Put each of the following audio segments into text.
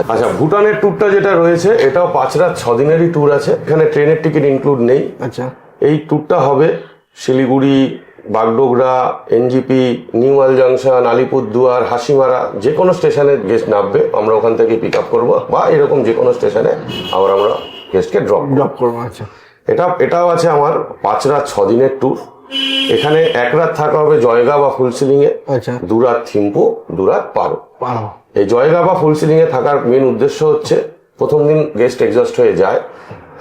আচ্ছা আচ্ছা। ভুটানের ট্যুরটা যেটা রয়েছে এটাও পাঁচ রাত ছ দিনেরই ট্যুর আছে। এখানে ট্রেনের টিকিট ইনক্লুড নেই। আচ্ছা। এই ট্যুরটা হবে শিলিগুড়ি বাগডোগরা এনজিপি নিউ আল জাংশন আলিপুরদুয়ার হাসিমারা যে কোনো স্টেশনে গেস্ট নামবে। আমরা ওখান থেকে পিক আপ করব বা এরকম যে কোনো স্টেশনে আবার আমরা গেস্টকে ড্রপ ড্রপ করব। আচ্ছা। এটা এটাও আছে আমার পাঁচ রাত ছ দিনের ট্যুর এখানে এক রাত থাকা হবে জয়গা বা ফুলসিলিং এ আচ্ছা। দু রাত থিম্পু দু রাত পারো। পারো। এই জয়গা বা ফুলসিলিং এ থাকার মেন উদ্দেশ্য হচ্ছে প্রথম দিন গেস্ট এক্সস্ট হয়ে যায়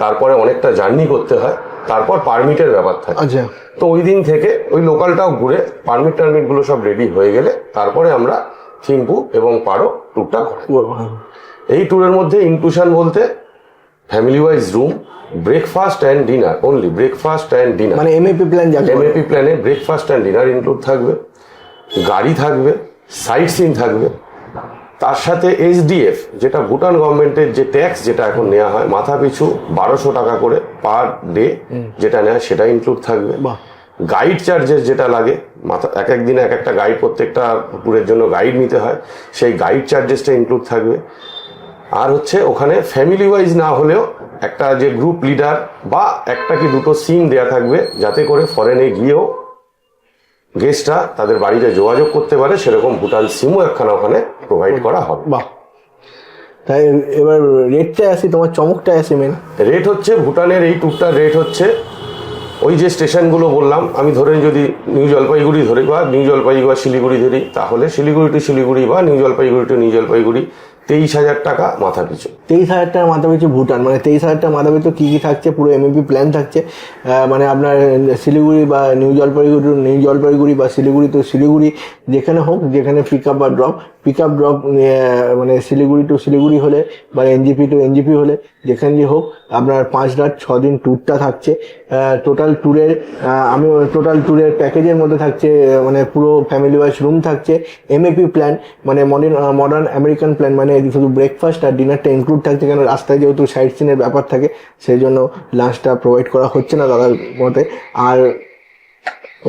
তারপরে অনেকটা জার্নি করতে হয় তারপর পারমিটের ব্যাপার থাকে। আচ্ছা। তো ওই দিন থেকে ওই লোকালটাও ঘুরে পারমিট টারমিটগুলো সব রেডি হয়ে গেলে তারপরে আমরা থিম্পু এবং পারো ট্যুরটা এই ট্যুরের মধ্যে ইনক্লুশন বলতে family wise room breakfast and dinner only breakfast and dinner মানে এমএপি প্ল্যান। এমএপি প্ল্যানে ব্রেকফাস্ট অ্যান্ড ডিনার ইনক্লুড থাকবে গাড়ি থাকবে সাইট সিন থাকবে তার সাথে এইচডিএফ যেটা ভুটান গভর্নমেন্টের যে ট্যাক্স যেটা এখন নেওয়া হয় মাথা পিছু বারোশো টাকা করে পার ডে যেটা নেয় সেটা ইনক্লুড থাকবে। গাইড চার্জেস যেটা লাগে মাথা এক এক দিনে এক একটা গাইড প্রত্যেকটা ট্যুরের জন্য গাইড নিতে হয় সেই গাইড চার্জেসটা ইনক্লুড থাকবে। আর হচ্ছে ওখানে ফ্যামিলি ওয়াইজ না হলেও একটা যে গ্রুপ লিডার বা একটা কি দুটো সিম দেয়া থাকবে যাতে করে ফরেনে গিয়েও গেস্টরা তাদের বাড়িতে যোগাযোগ করতে পারে সেরকম ভুটান সিমও একখানা ওখানে প্রোভাইড করা হবে। বাহ। তাই এবার রেটটায় আসি তোমার চমকটায় আসি মেন রেট হচ্ছে ভুটানের এই ট্যুরটার রেট হচ্ছে ওই যে স্টেশনগুলো বললাম আমি ধরেন যদি নিউ জলপাইগুড়ি ধরি বা নিউ জলপাইগুড়ি বা শিলিগুড়ি ধরি তাহলে শিলিগুড়ি টু শিলিগুড়ি বা new Jalpaiguri to new Jalpaiguri তেইশ হাজার টাকা মাথা পিছু তেইশ হাজার টাকা মাথা পিছু ভুটান। মানে তেইশ হাজার টাকা মাথা পিছু কী কী থাকছে? পুরো এমএপি প্ল্যান থাকছে। মানে আপনার শিলিগুড়ি বা নিউ জলপাইগুড়ি নিউ জলপাইগুড়ি বা শিলিগুড়ি তো শিলিগুড়ি, যেখানে হোক, যেখানে পিক আপ বা ড্রপ পিক আপ ড্রপ মানে শিলিগুড়ি টু শিলিগুড়ি হলে বা এনজিপি টু এনজিপি হলে, যেখানে হোক আপনার পাঁচ রাত, ছ দিন ট্যুরটা থাকছে। টোটাল ট্যুরের আমি টোটাল ট্যুরের প্যাকেজের মধ্যে থাকছে মানে পুরো ফ্যামিলি ওয়াইজ রুম থাকছে। এমএপি প্ল্যান মানে মডার্ন মডার্ন আমেরিকান প্ল্যান মানে শুধু ব্রেকফাস্ট আর ডিনারটা ইনক্লুড থাকছে কেন? রাস্তায় যেহেতু সাইট সিনের ব্যাপার থাকে, সেই জন্য লাঞ্চটা প্রোভাইড করা হচ্ছে না দাদার মতে। আর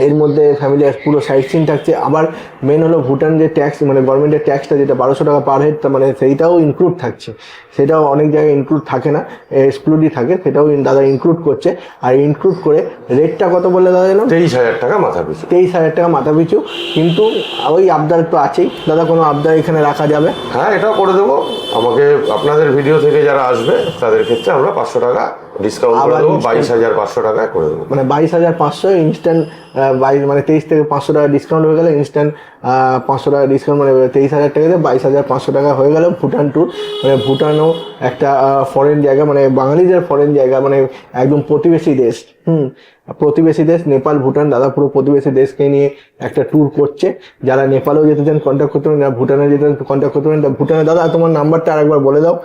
এর মধ্যে ফ্যামিলি পুরো সাইট সিন থাকছে। আবার মেন হলো ভুটান যে ট্যাক্স মানে গভর্নমেন্টের ট্যাক্সটা যেটা বারোশো টাকা পার হেড মানে সেইটাও ইনক্লুড থাকছে। সেটাও অনেক জায়গায় ইনক্লুড থাকে না এক্সক্লুডই থাকে সেটাও দাদা ইনক্লুড করছে। আর ইনক্লুড করে রেটটা কত বললে দাদা জানো তেইশ হাজার টাকা মাথা পিছু তেইশ হাজার টাকা মাথা পিছু কিন্তু ওই আবদার তো আছেই। দাদা কোনো আবদার এখানে রাখা যাবে? হ্যাঁ এটাও করে দেবো। আমাকে আপনাদের ভিডিও থেকে যারা আসবে তাদের ক্ষেত্রে আমরা পাঁচশো টাকা ডিসকাউন্ট করে দেবো বাইশ হাজার পাঁচশো টাকায় করে দেবো। মানে বাইশ হাজার পাঁচশো ইনস্ট্যান্ট বাইশ মানে তেইশ থেকে পাঁচশো টাকা ডিসকাউন্ট হয়ে গেলে ইনস্ট্যান্ট পাঁচশো টাকা ডিসকাউন্ট মানে তেইশ হাজার টাকাতে বাইশ হাজার পাঁচশো টাকা হয়ে গেল ভুটান ট্যুর মানে ভুটানও একটা ফরেন জায়গা মানে বাঙালিদের ফরেন জায়গা মানে একদম প্রতিবেশী দেশ। হুম প্রতিবেশী দেশ নেপাল ভুটান দাদা পুরো প্রতিবেশী দেশকে নিয়ে একটা ট্যুর করছে। যারা নেপালেও যেতে চান কন্ট্যাক্ট করতে পারেন যারা ভুটানে যেতে চান কন্ট্যাক্ট করতে পারেন ভুটানে দাদা তোমার নাম্বারটা আরেকবার বলে দাও।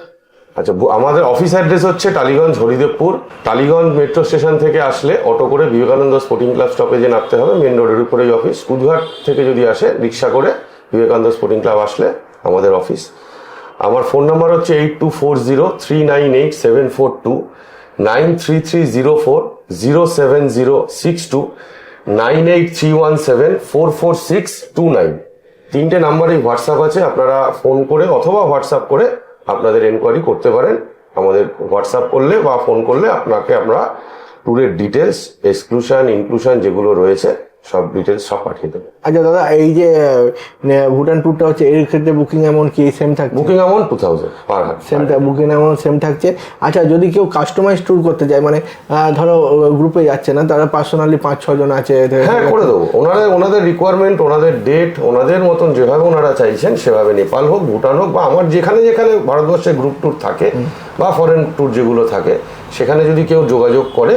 আচ্ছা আমাদের অফিস অ্যাড্রেস হচ্ছে টালিগঞ্জ, হরিদেবপুর। টালিগঞ্জ মেট্রো স্টেশন থেকে আসলে অটো করে বিবেকানন্দ স্পোর্টিং ক্লাব স্টপেজে নামতে হবে মেন রোডের উপরেই অফিস কুদঘাট থেকে যদি আসে, রিক্সা করে বিবেকানন্দ স্পোর্টিং ক্লাব আসলে আমাদের অফিস আমার ফোন নাম্বার হচ্ছে eight two four zero three nine eight seven four two nine three three zero four zero seven zero six two nine eight three one seven four four six two nine তিনটে নাম্বারেই WhatsApp আছে, আপনারা phone করে অথবা WhatsApp করে আপনাদের enquiry করতে পারেন। আমাদের হোয়াটসঅ্যাপ করলে বা ফোন করলে আপনাকে আমরা ট্যুরের ডিটেলস এক্সক্লুশন ইনক্লুশন যেগুলো রয়েছে সব ডিটেলস সব পাঠিয়ে দেবো। আচ্ছা দাদা এই যে ভুটান ট্যুরটা হচ্ছে এর ক্ষেত্রে বুকিং এমন কি সেম থাকছে? Booking amount two thousand per same booking এমন সেম থাকছে। আচ্ছা যদি কেউ কাস্টমাইজ ট্যুর করতে চায় মানে ধরো গ্রুপে যাচ্ছে না তারা পার্সোনালি পাঁচ ছজন আছে হ্যাঁ করে দেবো। ওনারা ওনাদের রিকোয়ারমেন্ট ওনাদের ডেট ওনাদের মতন যেভাবে ওনারা চাইছেন সেভাবে নেপাল হোক ভুটান হোক বা আমার যেখানে যেখানে ভারতবর্ষে গ্রুপ ট্যুর থাকে বা ফরেন ট্যুর যেগুলো থাকে সেখানে যদি কেউ যোগাযোগ করে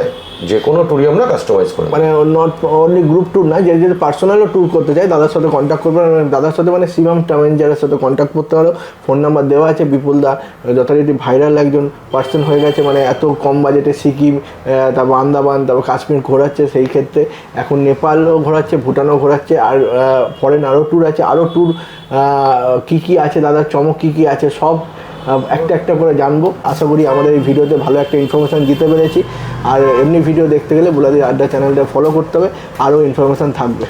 যে কোনো ট্যুরই আমরা কাস্টমাইজ করে মানে নট অনলি গ্রুপ ট্যুর না যে যে পার্সোনালও ট্যুর করতে চায় দাদার সাথে কন্ট্যাক্ট করবে মানে দাদার সাথে মানে শিবম ট্যাভেঞ্জারের সাথে কন্ট্যাক্ট করতে পারো। ফোন নাম্বার দেওয়া আছে বিপুল দা যথারীতি ভাইরাল একজন পার্সন হয়ে গেছে মানে এত কম বাজেটে সিকিম তারপর আন্দামান তারপর কাশ্মীর ঘোরাচ্ছে সেই ক্ষেত্রে এখন নেপালও ঘোরাচ্ছে ভুটানও ঘোরাচ্ছে আর ফরেন আরও ট্যুর আছে। আরও ট্যুর কী কী আছে দাদার চমক কী কী আছে সব একটা একটা করে জানব। আশা করি আমাদের এই ভিডিওতে ভালো একটা ইনফরমেশান দিতে পেরেছি। আর এমনি ভিডিও দেখতে গেলে বুলাদি আড্ডা চ্যানেলটা ফলো করতে হবে। আরও ইনফরমেশান থাকবে।